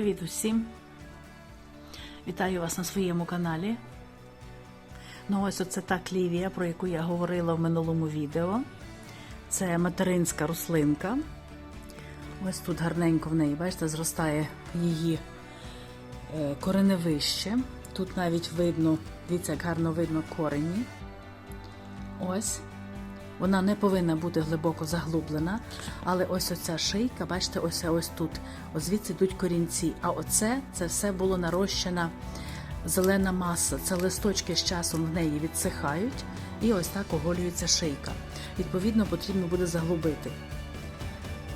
Привіт усім! Вітаю вас на своєму каналі. Ну, ось оце та клівія, про яку я говорила в минулому відео. Це материнська рослинка. Ось тут гарненько в неї, бачите, зростає її е, кореневище. Тут навіть видно, дивіться, як гарно видно корені. Ось. Вона не повинна бути глибоко заглублена, але ось оця шийка, бачите, ось ось тут. Ось звідси йдуть корінці. А оце це все було нарощена зелена маса. Це листочки з часом в неї відсихають, і ось так оголюється шийка. Відповідно, потрібно буде заглубити,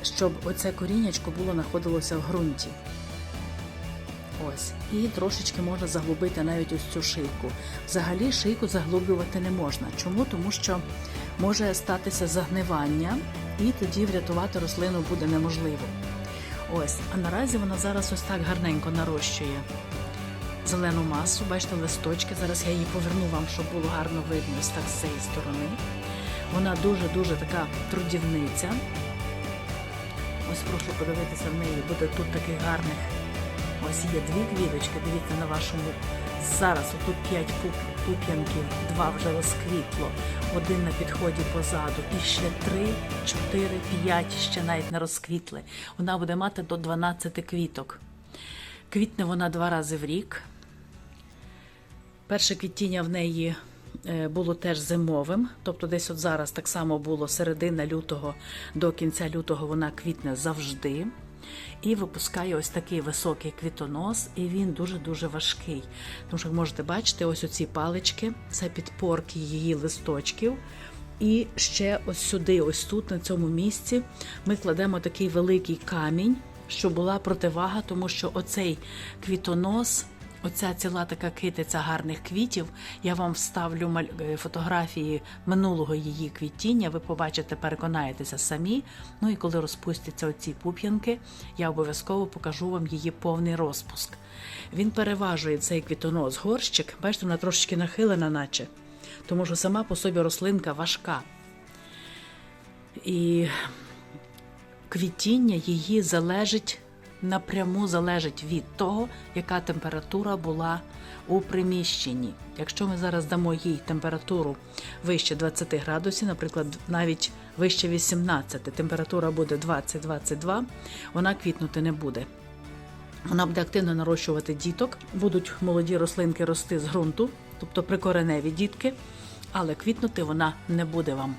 щоб оце коріннячко було знаходилося в ґрунті. Ось, і трошечки можна заглубити навіть ось цю шийку. Взагалі шийку заглублювати не можна. Чому? Тому що може статися загнивання, і тоді врятувати рослину буде неможливо. Ось, а наразі вона зараз ось так гарненько нарощує зелену масу. Бачите, листочки. Зараз я її поверну вам, щоб було гарно видно ось так з цієї сторони. Вона дуже-дуже така трудівниця. Ось прошу подивитися в неї, буде тут таких гарних. Ось є дві квіточки, дивіться на вашому. Зараз отут 5 пуп'янків, два вже розквітло, один на підході позаду, і ще 3, 4, 5 ще навіть не розквітли. Вона буде мати до 12 квіток. Квітне вона два рази в рік. Перше квітіння в неї е, було теж зимовим, тобто десь от зараз так само було середина лютого до кінця лютого вона квітне завжди. І випускає ось такий високий квітонос, і він дуже-дуже важкий. Тому що, можете бачити, ось оці палички, це підпорки її листочків. І ще ось сюди, ось тут, на цьому місці, ми кладемо такий великий камінь, щоб була противага, тому що оцей квітонос. Оця ціла така китиця гарних квітів. Я вам вставлю е, фотографії минулого її квітіння. Ви побачите, переконаєтеся самі. Ну і коли розпустяться оці пуп'янки, я обов'язково покажу вам її повний розпуск. Він переважує цей квітонос горщик. Бачите, вона трошечки нахилена, наче, тому що сама по собі рослинка важка. І квітіння її залежить напряму залежить від того, яка температура була у приміщенні. Якщо ми зараз дамо їй температуру вище 20 градусів, наприклад, навіть вище 18, температура буде 20-22, вона квітнути не буде. Вона буде активно нарощувати діток, будуть молоді рослинки рости з ґрунту, тобто прикореневі дітки, але квітнути вона не буде вам.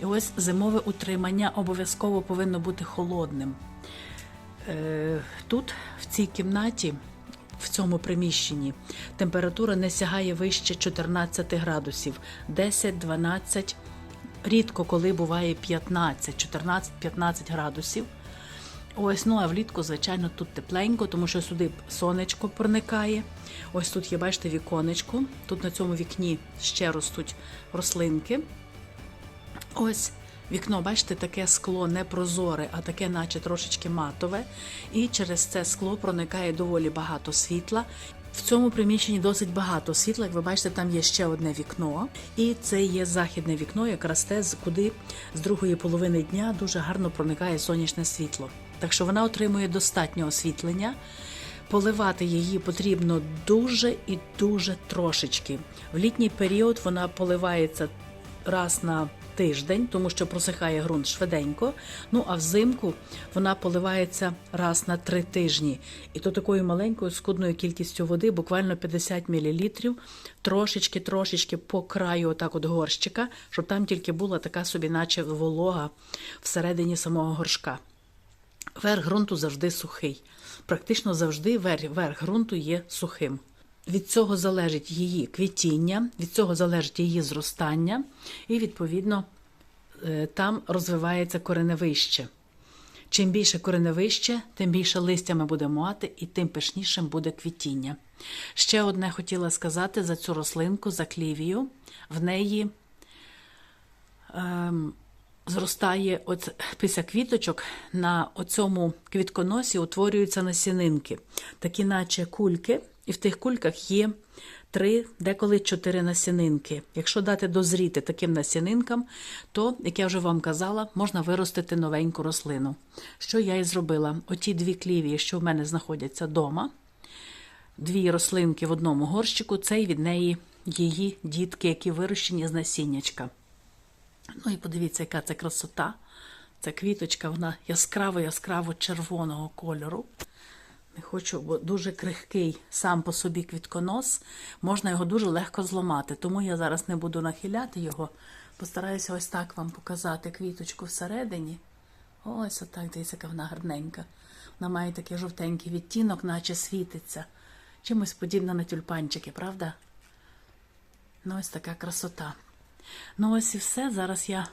І ось зимове утримання обов'язково повинно бути холодним. Е, Тут, в цій кімнаті, в цьому приміщенні, температура не сягає вище 14 градусів, 10-12, рідко коли буває 15, 14-15 градусів. Ось, ну а влітку, звичайно, тут тепленько, тому що сюди сонечко проникає. Ось тут є, бачите, віконечко. Тут на цьому вікні ще ростуть рослинки. Ось вікно, бачите, таке скло не прозоре, а таке, наче трошечки матове. І через це скло проникає доволі багато світла. В цьому приміщенні досить багато світла. Як ви бачите, там є ще одне вікно, і це є західне вікно, якраз те, куди з другої половини дня дуже гарно проникає сонячне світло. Так що вона отримує достатньо освітлення. Поливати її потрібно дуже і дуже трошечки. В літній період вона поливається раз на тиждень, тому що просихає ґрунт швиденько. Ну а взимку вона поливається раз на три тижні. І то такою маленькою скудною кількістю води, буквально 50 мл, трошечки-трошечки по краю отак от горщика, щоб там тільки була така собі, наче волога всередині самого горшка. Верх ґрунту завжди сухий. Практично завжди верх, ґрунту є сухим. Від цього залежить її квітіння, від цього залежить її зростання, і, відповідно, е, там розвивається кореневище. Чим більше кореневище, тим більше листя ми будемо мати, і тим пишнішим буде квітіння. Ще одне хотіла сказати за цю рослинку, за клівію. В неї ем, зростає от після квіточок на оцьому квітконосі утворюються насінинки, такі наче кульки, і в тих кульках є три, деколи чотири насінинки. Якщо дати дозріти таким насінинкам, то, як я вже вам казала, можна виростити новеньку рослину. Що я і зробила? Оті дві клівії, що в мене знаходяться вдома, дві рослинки в одному горщику, це й від неї її дітки, які вирощені з насіннячка. Ну і подивіться, яка це красота. Ця квіточка, вона яскраво-яскраво червоного кольору. Не хочу, бо дуже крихкий сам по собі квітконос, можна його дуже легко зламати. Тому я зараз не буду нахиляти його. Постараюся ось так вам показати квіточку всередині. Ось отак, дивіться, яка вона гарненька. Вона має такий жовтенький відтінок, наче світиться. Чимось подібна на тюльпанчики, правда? Ну, ось така красота. Ну, ось і все. Зараз я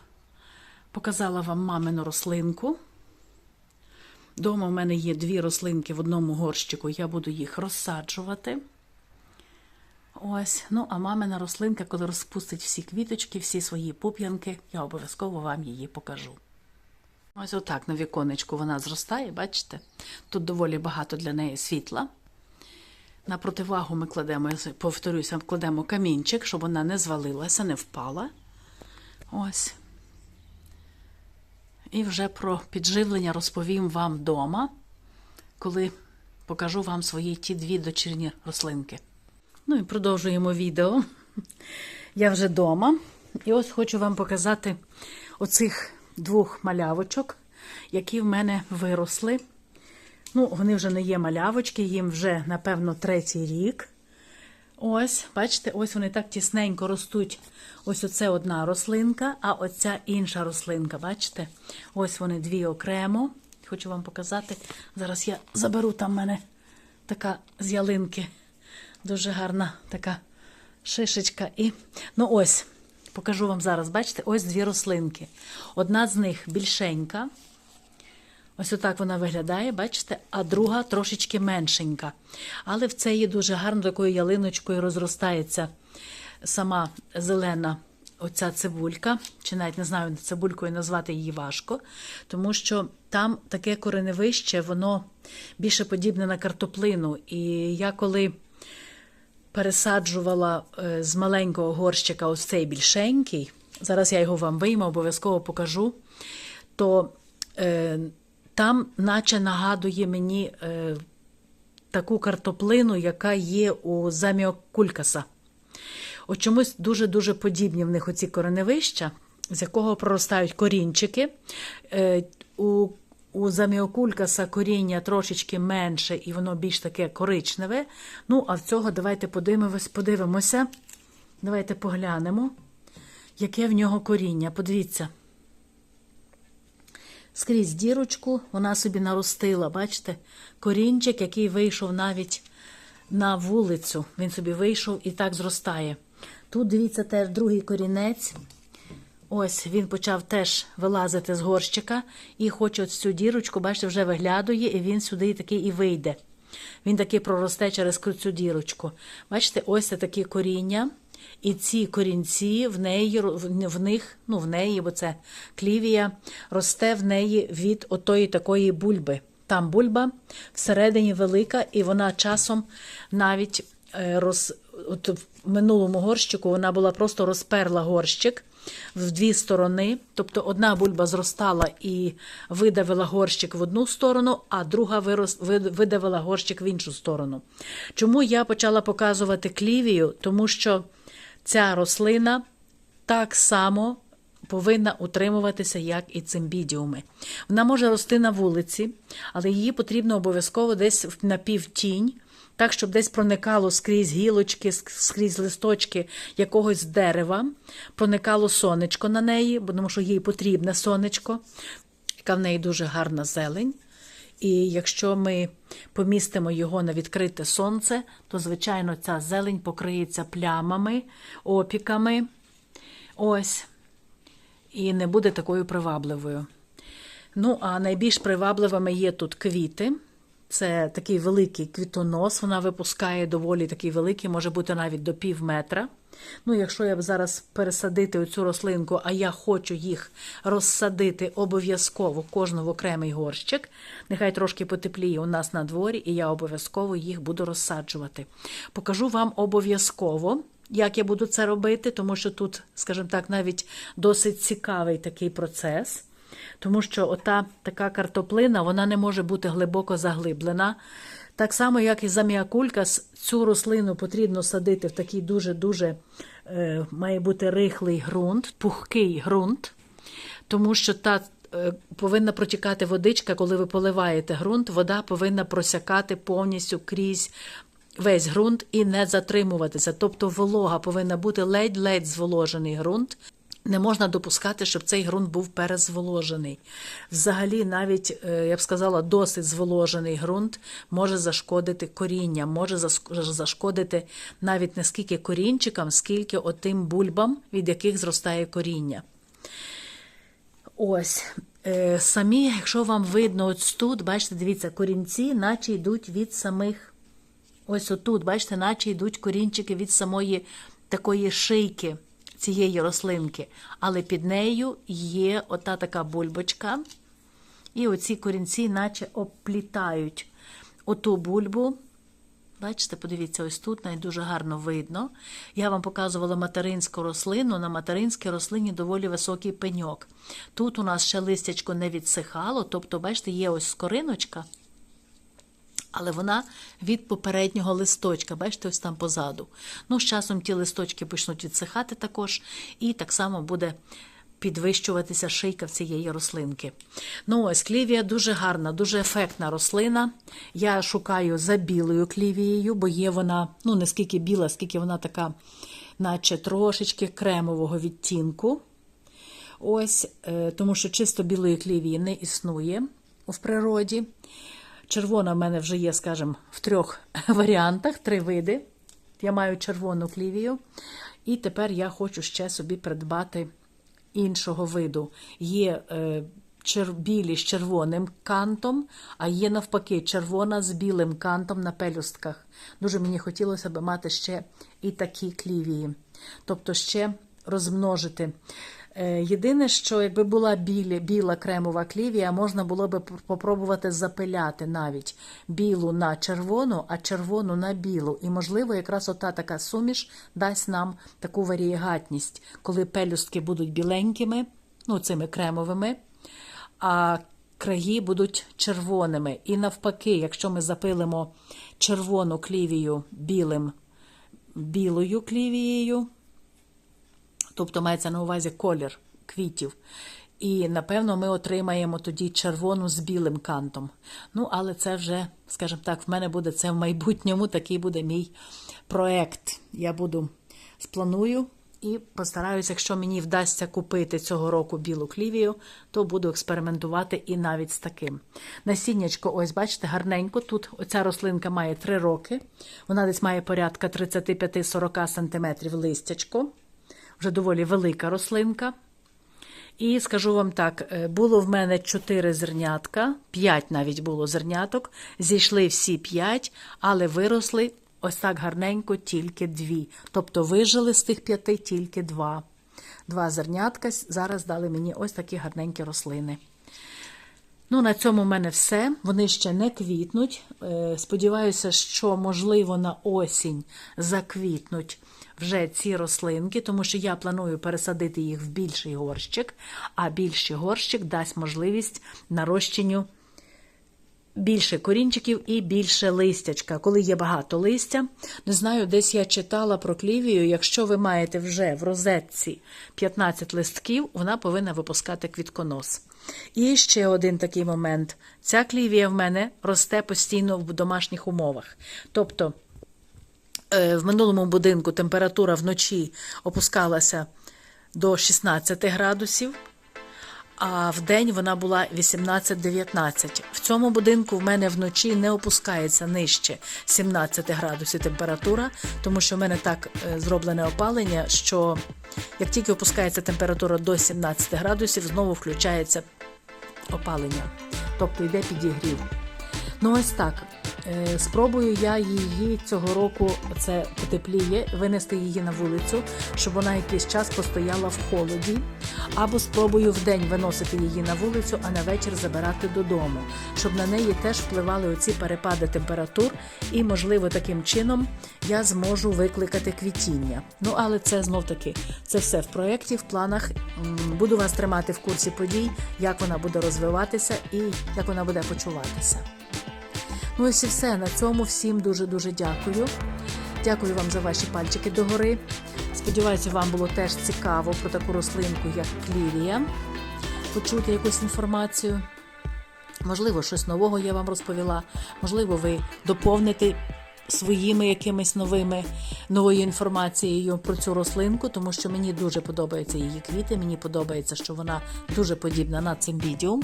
показала вам мамину рослинку. Дома в мене є дві рослинки в одному горщику, я буду їх розсаджувати. Ось, ну, а мамина рослинка, коли розпустить всі квіточки, всі свої пуп'янки, я обов'язково вам її покажу. Ось отак на віконечку вона зростає, бачите? Тут доволі багато для неї світла. На противагу ми кладемо, повторюся, кладемо камінчик, щоб вона не звалилася, не впала. Ось. І вже про підживлення розповім вам вдома, коли покажу вам свої ті дві дочірні рослинки. Ну і продовжуємо відео. Я вже вдома. І ось хочу вам показати оцих двох малявочок, які в мене виросли. Ну, вони вже не є малявочки, їм вже, напевно, третій рік. Ось, бачите, ось вони так тісненько ростуть. Ось оце одна рослинка, а оця інша рослинка. Бачите? Ось вони дві окремо. Хочу вам показати. Зараз я заберу там в мене така з ялинки. Дуже гарна така шишечка. І, ну ось, покажу вам зараз, бачите, ось дві рослинки. Одна з них більшенька. Ось отак вона виглядає, бачите, а друга трошечки меншенька. Але в це є дуже гарно такою ялиночкою розростається сама зелена оця цибулька, чи навіть не знаю, цибулькою назвати її важко, тому що там таке кореневище, воно більше подібне на картоплину. І я коли пересаджувала е, з маленького горщика ось цей більшенький, зараз я його вам вийму, обов'язково покажу, то е, там, наче нагадує мені е, таку картоплину, яка є у заміокулькаса. От чомусь дуже-дуже подібні в них оці кореневища, з якого проростають корінчики. Е, у у заміокулькаса коріння трошечки менше, і воно більш таке коричневе. Ну, а в цього давайте подивимось, подивимося. Давайте поглянемо, яке в нього коріння. Подивіться. Скрізь дірочку вона собі наростила, бачите, корінчик, який вийшов навіть на вулицю. Він собі вийшов і так зростає. Тут, дивіться, теж другий корінець. Ось він почав теж вилазити з горщика і хоче ось цю дірочку, бачите, вже виглядує, і він сюди такий і вийде. Він таки проросте через цю дірочку. Бачите, ось це такі коріння. І ці корінці в неї в них, ну в неї, бо це клівія, росте в неї від отої такої бульби. Там бульба всередині велика, і вона часом навіть роз, от в минулому горщику вона була просто розперла горщик в дві сторони. Тобто одна бульба зростала і видавила горщик в одну сторону, а друга вирос, видавила горщик в іншу сторону. Чому я почала показувати клівію? Тому що ця рослина так само повинна утримуватися, як і цимбідіуми. Вона може рости на вулиці, але її потрібно обов'язково десь на півтінь, так, щоб десь проникало скрізь гілочки, скрізь листочки якогось дерева, проникало сонечко на неї, тому що їй потрібне сонечко, яка в неї дуже гарна зелень. І якщо ми помістимо його на відкрите сонце, то, звичайно, ця зелень покриється плямами, опіками. Ось. І не буде такою привабливою. Ну, а найбільш привабливими є тут квіти. Це такий великий квітонос. Вона випускає доволі такий великий, може бути навіть до пів метра. Ну, якщо я б зараз пересадити оцю рослинку, а я хочу їх розсадити обов'язково кожну в окремий горщик, нехай трошки потепліє у нас на дворі, і я обов'язково їх буду розсаджувати. Покажу вам обов'язково. Як я буду це робити, тому що тут, скажімо так, навіть досить цікавий такий процес, тому що ота така картоплина вона не може бути глибоко заглиблена. Так само, як і заміакулька, цю рослину потрібно садити в такий дуже-дуже е, має бути рихлий ґрунт, пухкий ґрунт, тому що та е, повинна протікати водичка, коли ви поливаєте ґрунт, вода повинна просякати повністю крізь весь ґрунт і не затримуватися. Тобто волога повинна бути ледь-ледь зволожений ґрунт. Не можна допускати, щоб цей ґрунт був перезволожений. Взагалі, навіть, е, я б сказала, досить зволожений ґрунт може зашкодити корінням, може зашкодити навіть не скільки корінчикам, скільки отим бульбам, від яких зростає коріння. Ось. Е, Самі, якщо вам видно, ось тут, бачите, дивіться, корінці, наче йдуть від самих. Ось отут, бачите, наче йдуть корінчики від самої такої шийки цієї рослинки. Але під нею є ота така бульбочка. І оці корінці, наче обплітають оту бульбу. Бачите, подивіться, ось тут навіть дуже гарно видно. Я вам показувала материнську рослину. На материнській рослині доволі високий пеньок. Тут у нас ще листячко не відсихало, тобто, бачите, є ось скориночка, але вона від попереднього листочка, бачите, ось там позаду. Ну, з часом ті листочки почнуть відсихати також, і так само буде підвищуватися шийка в цієї рослинки. Ну ось клівія дуже гарна, дуже ефектна рослина. Я шукаю за білою клівією, бо є вона, ну не скільки біла, скільки вона така, наче трошечки кремового відтінку. Ось, е, тому що чисто білої клівії не існує в природі. Червона в мене вже є, скажімо, в трьох варіантах, три види. Я маю червону клівію. І тепер я хочу ще собі придбати іншого виду. Є е, чер... білі з червоним кантом, а є навпаки червона з білим кантом на пелюстках. Дуже мені хотілося б мати ще і такі клівії. Тобто ще розмножити. Е, Єдине, що якби була білі, біла кремова клівія, можна було би попробувати запиляти навіть білу на червону, а червону на білу. І, можливо, якраз ота така суміш дасть нам таку варієгатність, коли пелюстки будуть біленькими, ну цими кремовими, а краї будуть червоними. І навпаки, якщо ми запилимо червону клівію білим, білою клівією, тобто мається на увазі колір квітів. І, напевно, ми отримаємо тоді червону з білим кантом. Ну, але це вже, скажімо так, в мене буде це в майбутньому, такий буде мій проект. Я буду спланую і постараюся, якщо мені вдасться купити цього року білу клівію, то буду експериментувати і навіть з таким. Насіннячко, ось, бачите, гарненько. Тут оця рослинка має 3 роки. Вона десь має порядка 35-40 см листячко вже доволі велика рослинка. І скажу вам так: е, було в мене 4 зернятка, 5 навіть було зерняток. Зійшли всі 5, але виросли ось так гарненько тільки 2. Тобто вижили з тих 5 тільки 2. Два зернятка зараз дали мені ось такі гарненькі рослини. Ну, на цьому в мене все. Вони ще не квітнуть. Е, Сподіваюся, що, можливо, на осінь заквітнуть вже ці рослинки, тому що я планую пересадити їх в більший горщик, а більший горщик дасть можливість нарощенню більше корінчиків і більше листячка. Коли є багато листя, не знаю, десь я читала про клівію. Якщо ви маєте вже в розетці 15 листків, вона повинна випускати квітконос. І ще один такий момент: ця клівія в мене росте постійно в домашніх умовах. Тобто, в минулому будинку температура вночі опускалася до 16 градусів а в день вона була 18-19. В цьому будинку в мене вночі не опускається нижче 17 градусів температура, тому що в мене так е, зроблене опалення, що як тільки опускається температура до 17 градусів, знову включається опалення, тобто йде підігрів. Ну ось так. Е, Спробую я її цього року, це потепліє, винести її на вулицю, щоб вона якийсь час постояла в холоді. Або спробую вдень виносити її на вулицю, а на вечір забирати додому, щоб на неї теж впливали оці перепади температур, і, можливо, таким чином я зможу викликати квітіння. Ну, але це знов таки це все в проєкті, в планах. Буду вас тримати в курсі подій, як вона буде розвиватися і як вона буде почуватися. Ну ось і все. На цьому всім дуже-дуже дякую. Дякую вам за ваші пальчики догори. Сподіваюся, вам було теж цікаво про таку рослинку, як клівія, почути якусь інформацію. Можливо, щось нового я вам розповіла. Можливо, ви доповните своїми якимись новими новою інформацією про цю рослинку, тому що мені дуже подобаються її квіти. Мені подобається, що вона дуже подібна на цимбідіум.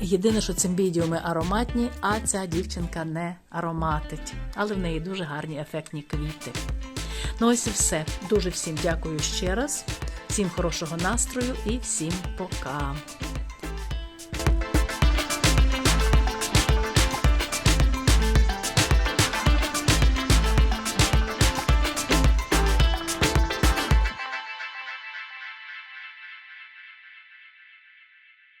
Єдине, що цимбідіуми ароматні, а ця дівчинка не ароматить. Але в неї дуже гарні ефектні квіти. Ну ось і все. Дуже всім дякую ще раз. Всім хорошого настрою і всім пока.